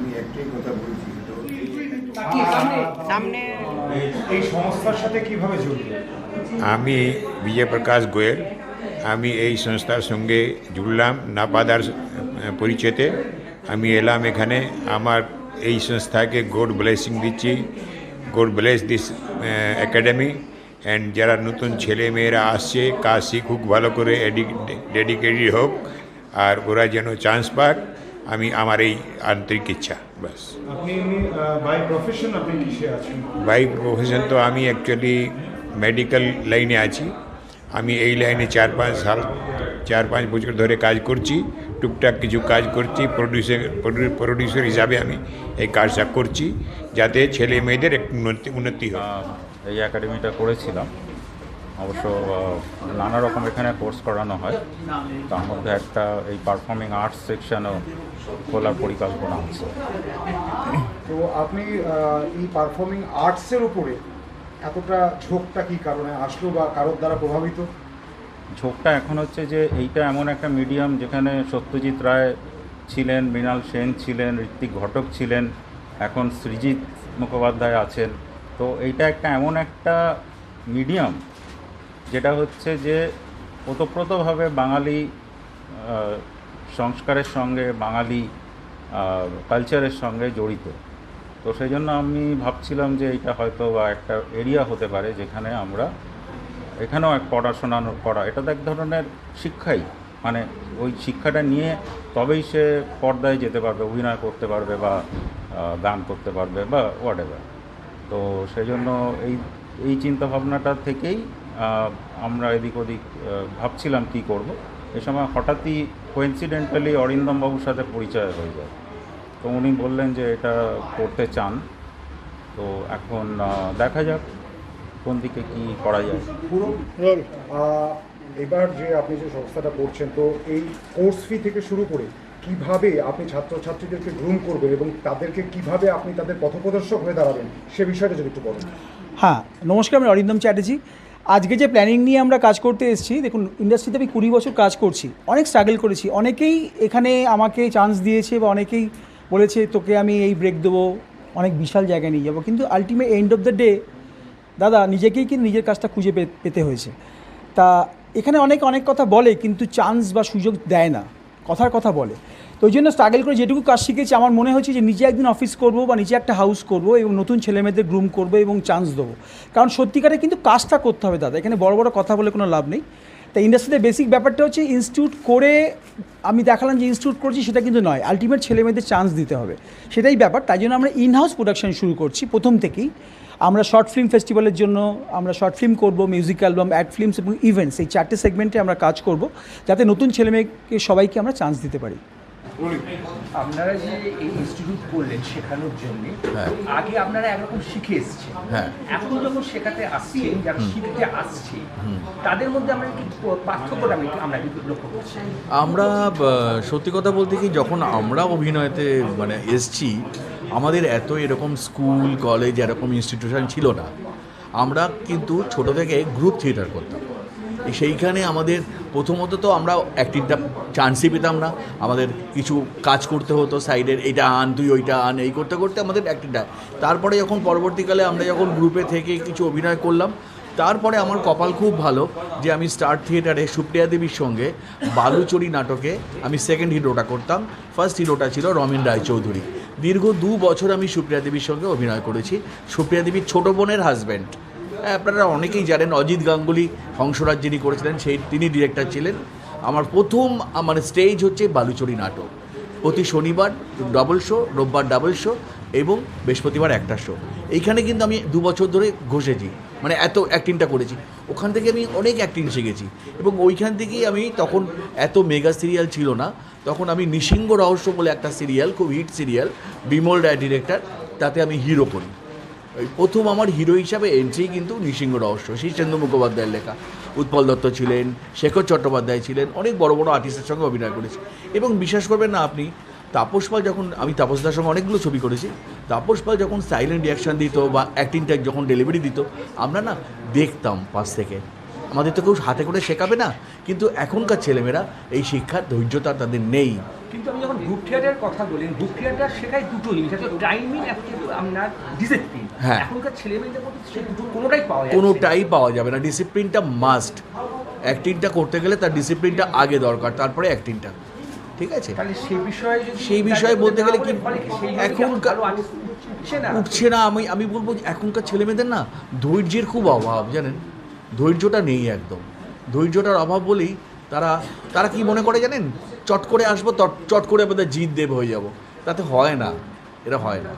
আমি একটাই কথা বলছি এই সংস্থার সাথে কীভাবে আমি বিজয় প্রকাশ গোয়েল। আমি এই সংস্থার সঙ্গে জুড়লাম নাপাদার পরিচয়তে। আমি এলাম এখানে। আমার এই সংস্থাকে গোড ব্লেসিং দিচ্ছি। God bless this academy. And যারা নতুন ছেলে মেয়েরা আসছে কাজ শিখুক ভালো করে ডেডিকেটেড হোক আর ওরা যেন চান্স পাক। আমি আমার এই আন্তরিক ইচ্ছা ব্যাস। বাই প্রফেশন তো আমি অ্যাকচুয়ালি মেডিকেল লাইনে আছি। আমি এই লাইনে চার পাঁচ সাল চার পাঁচ বছর ধরে কাজ করছি টুকটাক কিছু কাজ করছি প্রডিউসার প্রডিউসার হিসাবে আমি এই কাজটা করছি যাতে ছেলে মেয়েদের একটু উন্নতি উন্নতি হয়। এই একাডেমিটা করেছিলাম। অবশ্য নানা রকম এখানে কোর্স করানো হয়। তার মধ্যে একটা এই পারফর্মিং আর্টস সেকশনও খোলার পরিকল্পনা আছে। তো আপনি এই পারফর্মিং আর্টসের উপরে এতটা ঝোঁকটা কি কারণে আসলো বা কারোর দ্বারা প্রভাবিত? ঝোঁকটা এখন হচ্ছে যে এইটা এমন একটা মিডিয়াম যেখানে সত্যজিৎ রায় ছিলেন মৃণাল সেন ছিলেন ঋত্বিক ঘটক ছিলেন এখন সৃজিৎ মুখোপাধ্যায় আছেন। তো এইটা একটা এমন একটা মিডিয়াম যেটা হচ্ছে যে ওতপ্রোতভাবে বাঙালি সংস্কারের সঙ্গে, বাঙালি কালচারের সঙ্গে জড়িত। তো সেই জন্য আমি ভাবছিলাম যে এটা হয়তো বা একটা এরিয়া হতে পারে যেখানে আমরা এখানেও এক পড়াশোনা করা, এটা তো এক ধরনের শিক্ষাই। মানে ওই শিক্ষাটা নিয়ে তবেই সে পর্দায় যেতে পারবে, অভিনয় করতে পারবে বা গান করতে পারবে বা হোয়াট তো সেই জন্য এই এই চিন্তাভাবনাটা থেকেই আমরা এদিক ওদিক ভাবছিলাম কী করব। এ সময় হঠাৎই কোইন্সিডেন্টালি অরিন্দমবাবুর সাথে পরিচয় হয়ে যায়। তো উনি বললেন যে এটা করতে চান। তো এখন দেখা যাক কোন দিকে কি করা যায়। পুরো এবার যে আপনি যে সংস্থাটা করছেন তো এই কোর্স ফি থেকে শুরু করে কীভাবে আপনি ছাত্রছাত্রীদেরকে গ্রুম করবেন এবং তাদেরকে কীভাবে আপনি তাদের পথপ্রদর্শক হয়ে দাঁড়াবেন সে বিষয়টা যদি একটু বলেন। হ্যাঁ নমস্কার আমি অরিন্দম চ্যাটার্জি। আজকে যে প্ল্যানিং নিয়ে আমরা কাজ করতে এসেছি, দেখুন ইন্ডাস্ট্রিতে আমি কুড়ি বছর কাজ করছি, অনেক স্ট্রাগল করেছি। অনেকেই এখানে আমাকে চান্স দিয়েছে বা অনেকেই বলেছে, তোকে আমি এই ব্রেক দেবো, অনেক বিশাল জায়গায় নিয়ে যাব। কিন্তু ultimate end of the day দাদা, নিজেকেই কিন্তু নিজের কাজটা খুঁজে পেতে হয়েছে। তা এখানে অনেক অনেক কথা বলে, কিন্তু চান্স বা সুযোগ দেয় না। কথার কথা বলে। তো ওই জন্য স্ট্রাগল করে যেটুকু কাজ শিখেছি, আমার মনে হচ্ছে যে নিজে একদিন অফিস করব বা নিজে একটা হাউস করব এবং নতুন ছেলেমেয়েদের গ্রুম করব এবং চান্স দেবো। কারণ সত্যিকারে কিন্তু কাজটা করতে হবে দাদা, এখানে বড় বড় কথা বলে কোনো লাভ নেই। তা ইন্ডাস্ট্রিতে বেসিক ব্যাপারটা হচ্ছে ইনস্টিটিউট করে আমি দেখালাম যে ইনস্টিটিউট করছি সেটা কিন্তু নয় আলটিমেট ছেলেমেয়েদের চান্স দিতে হবে। সেটাই ব্যাপার, তাই জন্য আমরা ইন হাউস প্রোডাকশন শুরু করছি প্রথম থেকেই। আমরা শর্ট ফিল্ম ফেস্টিভ্যালের জন্য আমরা শর্ট ফিল্ম করব মিউজিক অ্যালবাম অ্যাড ফিল্মস এবং ইভেন্টস এই চারটে সেগমেন্টে আমরা কাজ করব, যাতে নতুন ছেলেমেয়েকে সবাইকে আমরা চান্স দিতে পারি। আপনারা যে এই ইনস্টিটিউট করলেন শেখানোর জন্য হ্যাঁ। আগে আপনারা একরকম শিখে এসছেন। হ্যাঁ। এখন যখন শেখাতে আসছেন যারা শিখতে আসছে তাদের মধ্যে আমরা কি পার্থক্যটা আমি আমরা কিন্তু লক্ষ্য করছি? আমরা সত্যি কথা বলতে কি যখন আমরা অভিনয়তে মানে এসছি আমাদের এত এরকম স্কুল কলেজ এরকম ইনস্টিটিউশন ছিল না। আমরা কিন্তু ছোট থেকে গ্রুপ থিয়েটার করতাম। সেইখানে আমাদের প্রথমত তো আমরা অ্যাক্টিংটা চান্সই পেতাম না। আমাদের কিছু কাজ করতে হতো সাইডের এইটা আন, তুই ওইটা আন, এই করতে করতে আমাদের অ্যাক্টিংটা তারপরে যখন পরবর্তীকালে আমরা যখন গ্রুপে থেকে কিছু অভিনয় করলাম, তারপরে আমার কপাল খুব ভালো যে আমি স্টার থিয়েটারে সুপ্রিয়া দেবীর সঙ্গে বালুচরি নাটকে আমি সেকেন্ড হিরোটা করতাম। ফার্স্ট হিরোটা ছিল রমেন রায়চৌধুরী। দীর্ঘ দু বছর আমি সুপ্রিয়া দেবীর সঙ্গে অভিনয় করেছি। সুপ্রিয়া দেবীর ছোট বোনের হাজব্যান্ড আপনারা অনেকেই জানেন, অজিত গাঙ্গুলি হংসরাজ যিনি করেছিলেন, সেই তিনি ডিরেক্টর ছিলেন। আমার প্রথম, আমার স্টেজ হচ্ছে বালুচরি নাটক। প্রতি শনিবার ডবল শো রোববার ডাবল শো এবং বৃহস্পতিবার একটা শো এইখানে কিন্তু আমি দু বছর ধরে ঘষেছি। মানে এত অ্যাক্টিংটা করেছি। ওখান থেকে আমি অনেক অ্যাক্টিং শিখেছি। এবং ওইখান থেকেই আমি তখন এত মেগা সিরিয়াল ছিল না, তখন আমি নিসিংহ রহস্য বলে একটা সিরিয়াল খুব hit serial Bimal Roy director তাতে আমি হিরো করি। প্রথম আমার হিরো হিসাবে এন্ট্রি কিন্তু নৃসিংহ রহস্য শীর্ষেন্দু মুখোপাধ্যায়ের লেখা। উৎপল দত্ত ছিলেন, শেখর চট্টোপাধ্যায় ছিলেন, অনেক বড় বড় আর্টিস্টের সঙ্গে অভিনয় করেছি। এবং বিশ্বাস করবেন না আপনি, তাপস পাল যখন, আমি তাপসদার সঙ্গে অনেকগুলো ছবি করেছি, তাপস পাল যখন সাইলেন্ট রিয়াকশান দিত বা অ্যাক্টিংটা যখন ডেলিভারি দিত, আমরা না দেখতাম পাশ থেকে। আমাদের তো কেউ হাতে করে শেখাবে না, কিন্তু এখনকার ছেলেমেয়েরা এই শিক্ষার ধৈর্যতা তাদের নেই। কিন্তু আমি যখন গ্রুপ থিয়েটারের কথা বলি গ্রুপ থিয়েটার শেখায় দুটো জিনিস একটা টাইমিং একটা আপনার ডিসিপ্লিন হ্যাঁ। এখনকার ছেলে মেয়েদের মধ্যে সে দুটো কোনোটাই পাওয়া যায় কোনোটাই পাওয়া যাবে না। ডিসিপ্লিনটা মাস্ট অ্যাক্টিংটা করতে গেলে তার ডিসিপ্লিনটা আগে দরকার তারপরে অ্যাক্টিংটা ঠিক আছে? তাহলে সেই বিষয়ে যদি সেই বিষয়ে বলতে গেলে কি এখনকার- উঠছে না? আমি আমি বলব এখনকার ছেলেমেয়েদের না ধৈর্যের খুব অভাব জানেন? ধৈর্যটা নেই একদম। ধৈর্যটার অভাব বলেই তারা তারা কি মনে করে জানেন? চট করে আসব চট করে আমাদের জিত দেব হয়ে যাব। তাতে হয় না এটা হয় না।